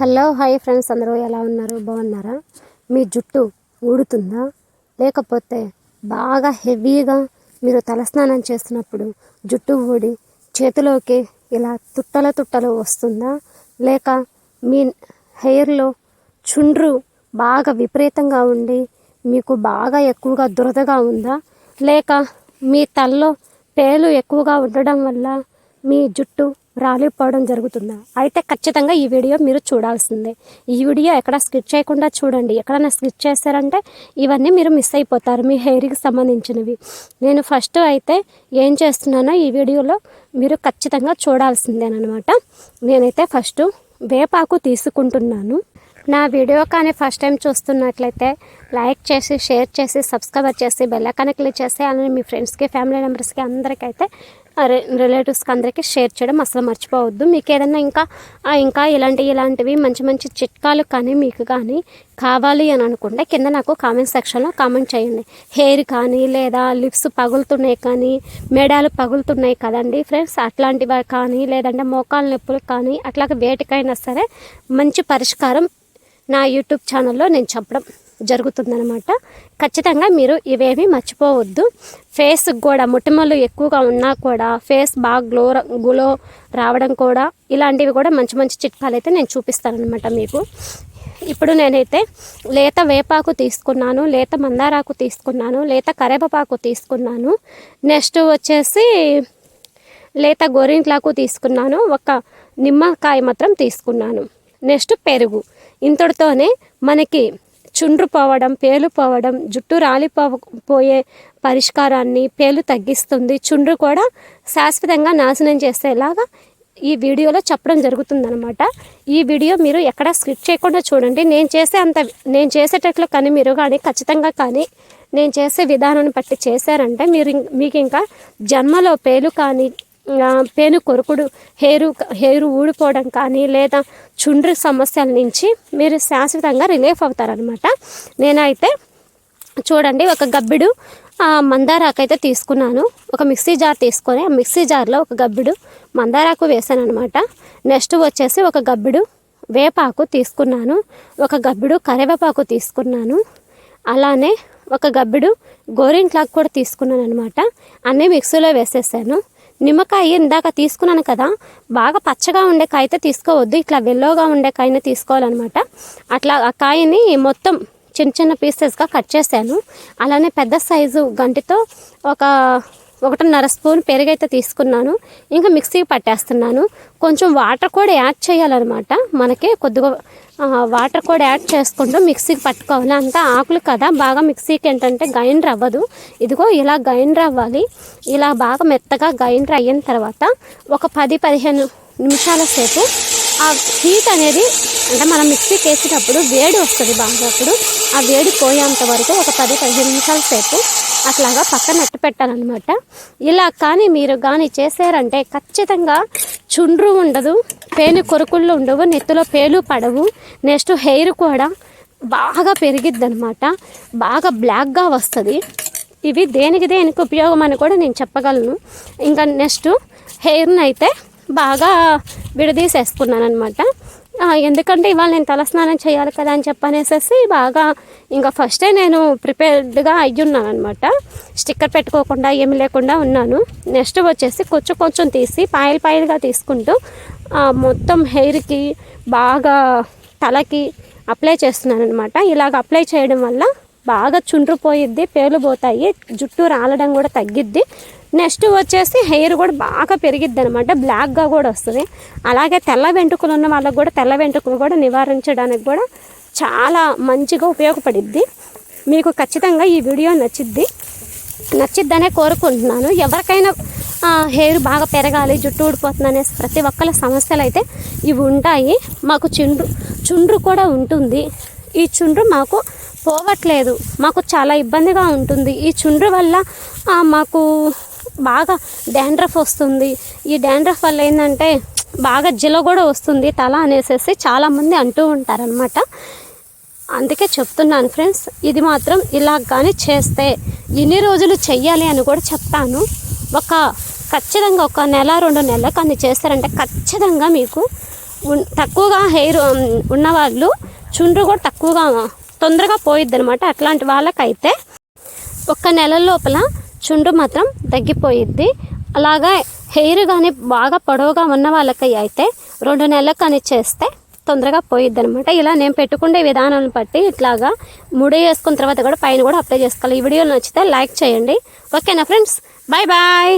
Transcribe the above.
Hello hi friends అందరూ ఎలా ఉన్నారు? బాగున్నారా? మీ జుట్టు ఊడుతుందా? లేకపోతే బాగా హెవీగా మీరు తలస్నానం చేస్తున్నప్పుడు జుట్టు ఊడి చేతిలోకి ఇలా తుట్టల తుట్టలు వస్తుందా? లేక మీ హెయిర్లో చుండ్రు బాగా విపరీతంగా ఉండి మీకు బాగా ఎక్కువగా దురదగా ఉందా? లేక మీ తలలో పేలు ఎక్కువగా ఉండడం వల్ల మీ జుట్టు రాలిపోవడం జరుగుతుందా. అయితే ఖచ్చితంగా ఈ వీడియో మీరు చూడాల్సిందే. ఈ వీడియో ఎక్కడ స్కిప్ చేయకుండా చూడండి. ఎక్కడైనా స్కిప్ చేశారంటే ఇవన్నీ మీరు మిస్ అయిపోతారు. మీ హెయిర్కి సంబంధించినవి. నేను ఫస్ట్ అయితే ఏం చేస్తున్నానో ఈ వీడియోలో మీరు ఖచ్చితంగా చూడాల్సిందేనమాట నేనైతే ఫస్ట్ వేపాకు తీసుకుంటున్నాను. నా వీడియో కానీ ఫస్ట్ టైం చూస్తున్నట్లయితే లైక్ చేసి షేర్ చేసి సబ్స్క్రైబర్ చేసి బెల్ క్లిక్ చేసి అలానే మీ ఫ్రెండ్స్కి ఫ్యామిలీ మెంబర్స్కి అందరికైతే రిలేటివ్స్కి అందరికీ షేర్ చేయడం అసలు మర్చిపోవద్దు. మీకు ఏదైనా ఇంకా ఇంకా ఇలాంటి ఇలాంటివి మంచి మంచి చిట్కాలు కానీ మీకు కానీ కావాలి అని అనుకుంటే కింద నాకు కామెంట్ సెక్షన్లో కామెంట్ చేయండి. హెయిర్ కానీ లేదా లిప్స్ పగులుతున్నాయి కానీ మెడాలు పగులుతున్నాయి కదండి ఫ్రెండ్స్ అట్లాంటివి కానీ లేదంటే మోకాలు నొప్పులు కానీ అట్లాగే వేటికైనా సరే మంచి పరిష్కారం నా యూట్యూబ్ ఛానల్లో నేను చెప్పడం. జరుగుతుందనమాట ఖచ్చితంగా మీరు ఇవేమీ మర్చిపోవద్దు. ఫేస్ కూడా మొటిమలు ఎక్కువగా ఉన్నా కూడా ఫేస్ బాగా గ్లో గ్లో రావడం కూడా ఇలాంటివి కూడా మంచి మంచి చిట్కాలు అయితే నేను చూపిస్తానమాట మీకు. ఇప్పుడు నేనైతే లేత వేపాకు తీసుకున్నాను లేత మందారాకు తీసుకున్నాను లేత కరేపాకు తీసుకున్నాను. నెక్స్ట్ వచ్చేసి లేత గోరింట్లాకు తీసుకున్నాను ఒక నిమ్మకాయ మాత్రం తీసుకున్నాను. నెక్స్ట్ పెరుగు. ఇంతటితోనే మనకి చుండ్రు పోవడం పేలుపోవడం జుట్టు రాలిపో పోయే పరిష్కారాన్ని పేలు తగ్గిస్తుంది. చుండ్రు కూడా శాశ్వతంగా నాశనం చేసేలాగా ఈ వీడియోలో చెప్పడం జరుగుతుందనమాట ఈ వీడియో మీరు ఎక్కడ స్కిప్ చేయకుండా చూడండి. నేను చేసే అంత నేను చేసేటట్లు కానీ మీరు కానీ ఖచ్చితంగా కానీ నేను చేసే విధానాన్ని బట్టి చేశారంటే మీరు మీకు ఇంకా జన్మలో పేలు కానీ పేను కొరుకుడు హెయిరు హెయిర్ ఊడిపోవడం కానీ లేదా చుండ్రి సమస్యల నుంచి మీరు శాశ్వతంగా రిలీఫ్ అవుతారనమాట నేనైతే చూడండి ఒక గబ్బిడు మందారాకైతే మందారాకు అయితే తీసుకున్నాను. ఒక మిక్సీ జార్ తీసుకొని ఆ మిక్సీ జార్లో ఒక గబ్బిడు మందారాకు వేసాను అనమాట నెక్స్ట్ వచ్చేసి ఒక గబ్బిడు వేపాకు తీసుకున్నాను. ఒక గబ్బిడు కరివేపాకు తీసుకున్నాను. అలానే ఒక గబ్బిడు గోరింట్లాకు కూడా తీసుకున్నాను అనమాట అన్నీ మిక్సీలో వేసేసాను. నిమ్మకాయ ఇందాక తీసుకున్నాను కదా బాగా పచ్చగా ఉండే కాయ అయితే తీసుకోవద్దు ఇట్లా వెల్లోగా ఉండే కాయని తీసుకోవాలన్నమాట. అట్లా ఆ కాయని మొత్తం చిన్న చిన్న పీసెస్గా కట్ చేశాను. అలానే పెద్ద సైజు గంటితో ఒక ఒకటిన్నర స్పూన్ పెరుగైతే తీసుకున్నాను. ఇంకా మిక్సీకి పట్టేస్తున్నాను. కొంచెం వాటర్ కూడా యాడ్ చేయాలన్నమాట. మనకి కొద్దిగా వాటర్ కూడా యాడ్ చేసుకుంటూ మిక్సీకి పట్టుకోవాలి. అంతా ఆకులు కదా బాగా మిక్సీకి ఏంటంటే గైండర్ అవ్వదు. ఇదిగో ఇలా గైండర్ అవ్వాలి. ఇలా బాగా మెత్తగా గైండర్ అయిన తర్వాత ఒక పది పదిహేను నిమిషాల సేపు ఆ హీట్ అనేది అంటే మనం మిక్సీకి వేసేటప్పుడు వేడి వస్తుంది బాగా అప్పుడు. ఆ వేడి పోయేంత వరకు ఒక పది పదిహేను నిమిషాల సేపు అట్లాగా పక్కన నెట్టు పెట్టాలన్నమాట. ఇలా కానీ మీరు కానీ చేశారంటే ఖచ్చితంగా చుండ్రు ఉండదు పేను కొరుకుళ్ళు ఉండవు నెత్తిలో పేలు పడవు నెక్స్ట్ హెయిర్ కూడా బాగా పెరిగిద్ది అనమాట బాగా బ్లాక్గా వస్తుంది. ఇవి దేనికి దేనికి ఉపయోగం అని కూడా నేను చెప్పగలను. ఇంకా నెక్స్ట్ హెయిర్ని అయితే బాగా విడదీసేసుకున్నాను అనమాట ఎందుకంటే ఇవాళ నేను తలస్నానం చేయాలి కదా అని చెప్పనేసేసి బాగా ఇంకా ఫస్టే నేను ప్రిపేర్డ్గా అయ్యున్నాను అనమాట స్టిక్కర్ పెట్టుకోకుండా ఏమి లేకుండా ఉన్నాను. నెక్స్ట్ వచ్చేసి కొంచెం కొంచెం తీసి పాయలు పాయలుగా తీసుకుంటూ మొత్తం హెయిర్కి బాగా తలకి అప్లై చేస్తున్నాను అనమాట ఇలాగ అప్లై చేయడం వల్ల బాగా చుండ్రు పోయిద్ది జుట్టు రాలడం కూడా తగ్గిద్ది. నెక్స్ట్ వచ్చేసి హెయిర్ కూడా బాగా పెరిగిద్ది అనమాట బ్లాక్గా కూడా వస్తుంది. అలాగే తెల్ల వెంట్రుకలు ఉన్న వాళ్ళకు కూడా తెల్ల వెంట్రుకలు కూడా నివారించడానికి కూడా చాలా మంచిగా ఉపయోగపడిద్ది. మీకు ఖచ్చితంగా ఈ వీడియో నచ్చిద్ది. నచ్చిద్దనే కోరుకుంటున్నాను. ఎవరికైనా హెయిర్ బాగా పెరగాలి జుట్టు ఊడిపోతుంది అనేసి ప్రతి ఒక్కళ్ళ సమస్యలు అయితే ఇవి ఉంటాయి. మాకు చుండ్రు చుండ్రు కూడా ఉంటుంది. ఈ చుండ్రు మాకు పోవట్లేదు. మాకు చాలా ఇబ్బందిగా ఉంటుంది. ఈ చుండ్రు వల్ల మాకు బాగా డాండ్రఫ్ వస్తుంది. ఈ డాండ్రఫ్ వల్ల ఏంటంటే బాగా జిల కూడా వస్తుంది. తల అనేసేసి చాలామంది అంటూ ఉంటారనమాట అందుకే చెప్తున్నాను ఫ్రెండ్స్ ఇది మాత్రం ఇలా కానీ చేస్తే ఎన్ని రోజులు చెయ్యాలి అని కూడా చెప్తాను. ఒక ఖచ్చితంగా ఒక నెల రెండు నెలలకు అన్ని చేస్తారంటే ఖచ్చితంగా మీకు తక్కువగా హెయిర్ ఉన్నవాళ్ళు చుండ్రు కూడా తక్కువగా తొందరగా పోయిద్ది అనమాట అట్లాంటి వాళ్ళకైతే ఒక్క నెల లోపల చుండు మాత్రం తగ్గిపోయిద్ది. అలాగా హెయిర్ కానీ బాగా పొడవుగా ఉన్న వాళ్ళకి అయితే రెండు నెలలకు కానీ చేస్తే తొందరగా పోయిద్ది అనమాట ఇలా నేను పెట్టుకునే విధానాన్ని బట్టి ఇట్లాగా ముడి వేసుకున్న తర్వాత కూడా పైన కూడా అప్లై చేసుకోవాలి. ఈ వీడియో నచ్చితే లైక్ చేయండి. ఓకేనా ఫ్రెండ్స్? Bye bye.